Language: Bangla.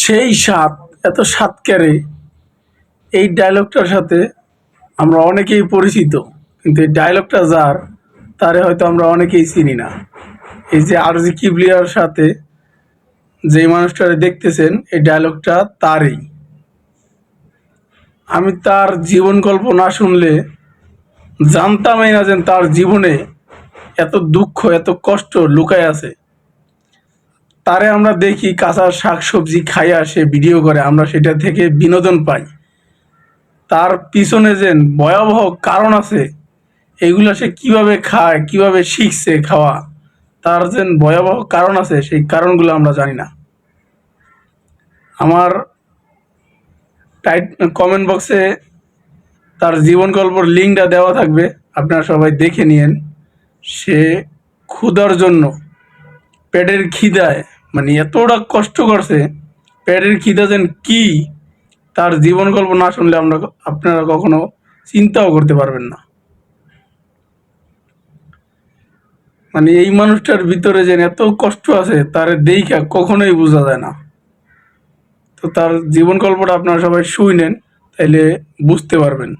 সেই স্বাদ, এত স্বাদ ক্যারে এই ডায়লগটার সাথে আমরা অনেকেই পরিচিত, কিন্তু এই ডায়লগটা যার, তারে হয়তো আমরা অনেকেই চিনি না। এই যে আরজি কিবলিয়ার সাথে যেই মানুষটারে দেখতেছেন, এই ডায়লগটা তারই। আমি তার জীবন গল্প না শুনলে জানতামই না যে তার জীবনে এত দুঃখ, এত কষ্ট লুকায় আছে। তারে আমরা দেখি কাঁচা শাক সবজি খাইয়া সে ভিডিও করে, আমরা সেটা থেকে বিনোদন পাই। তার পিছনে যে ভয়াবহ কারণ আছে, এগুলো সে কীভাবে খায়, কীভাবে শিখছে খাওয়া, তার যে ভয়াবহ কারণ আছে, সেই কারণগুলো আমরা জানি না। আমার টাইট কমেন্ট বক্সে তার জীবন গল্পর লিঙ্কটা দেওয়া থাকবে, আপনারা সবাই দেখে নিয়েন। সে ক্ষুধার জন্য পেটের খিদায় মানে এতটা কষ্ট করছে, পেটের খিদা যেন কি, তার জীবন গল্প না শুনলে আমরা আপনারা কখনো চিন্তাও করতে পারবেন না। মানে এই মানুষটার ভিতরে যেন এত কষ্ট আছে, তার দেখা কখনোই বোঝা যায় না। তো তার জীবন গল্পটা আপনারা সবাই শুই নেন তাইলে বুঝতে পারবেন।